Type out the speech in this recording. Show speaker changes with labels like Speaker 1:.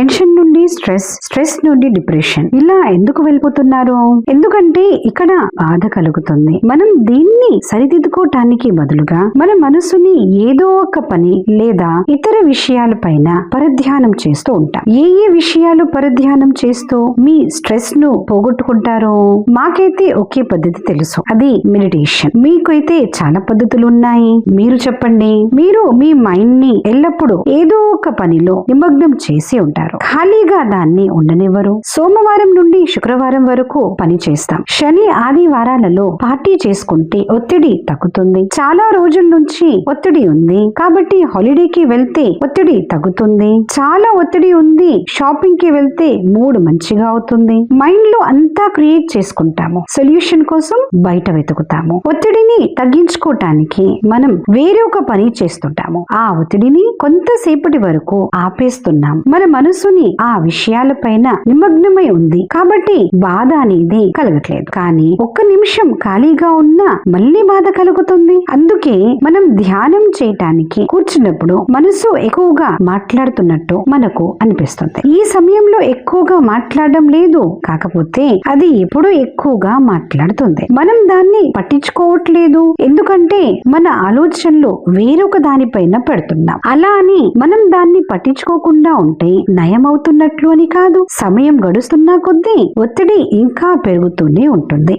Speaker 1: Tension నుండి stress stress నుండి depression ఇలా ఎందుకు వెళ్ళిపోతున్నారు? ఎందుకంటే ఇక్కడ బాధ కలుగుతుంది. మనం దీన్ని సరిదిద్దుకోవటానికి బదులుగా మన మనసుని ఏదో ఒక పని లేదా ఇతర విషయాల పైన పరధ్యానం చేస్తూ ఉంటాం. ఏ ఏ విషయాలు పరధ్యానం చేస్తూ మీ స్ట్రెస్ను పోగొట్టుకుంటారో మాకైతే ఒకే పద్ధతి తెలుసు. అది మెడిటేషన్ మీకైతే చాలా పద్ధతులు ఉన్నాయి మీరు చెప్పండి. మీరు మీ మైండ్ని ఎల్లప్పుడూ ఏదో ఒక పనిలో నిమగ్నం చేసి ఉంటారు. ఖాళీగా దాన్ని ఉండనివ్వరు. సోమవారం నుండి శుక్రవారం వరకు పని చేస్తాం. శని ఆదివారాలలో పార్టీ చేసుకుంటే ఒత్తిడి తగ్గుతుంది. చాలా రోజుల నుంచి ఒత్తిడి ఉంది. కాబట్టి హాలిడేకి వెళ్తే ఒత్తిడి తగ్గుతుంది. చాలా ఒత్తిడి ఉంది. షాపింగ్కి వెళ్తే మూడ్ మంచిగా అవుతుంది. మైండ్లో అంతా క్రియేట్ చేసుకుంటాము. సొల్యూషన్ కోసం బయట వెతుకుతాము. ఒత్తిడిని తగ్గించుకోవటానికి మనం వేరే ఒక పని చేస్తుంటాము. ఆ ఒత్తిడిని కొంతసేపటి వరకు ఆపేస్తున్నాం. మన మనసుని ఆ విషయాల పైన నిమగ్నమై ఉంది. కాబట్టి బాధ అనేది కలగట్లేదు. కానీ ఒక్క నిమిషం ఖాళీగా ఉన్నా మళ్ళీ బాధ కలుగుతుంది. అందుకే మనం ధ్యానం చేయటానికి కూర్చున్నప్పుడు మనసు ఎక్కువగా మాట్లాడుతున్నట్టు మనకు అనిపిస్తుంది. ఈ సమయంలో ఎక్కువగా మాట్లాడడం లేదు. కాకపోతే అది ఎప్పుడూ ఎక్కువగా మాట్లాడుతుంది. మనం దాన్ని పట్టించుకోవట్లేదు. ఎందుకంటే మన ఆలోచనలు వేరొక దానిపైన పెడుతున్నాం. అలా అని మనం దాన్ని పట్టించుకోకుండా ఉంటే నయమవుతున్నట్లు అని కాదు. సమయం గడుస్తున్నా కొద్దీ ఒత్తిడి ఇంకా పెరుగుతూనే ఉంటుంది.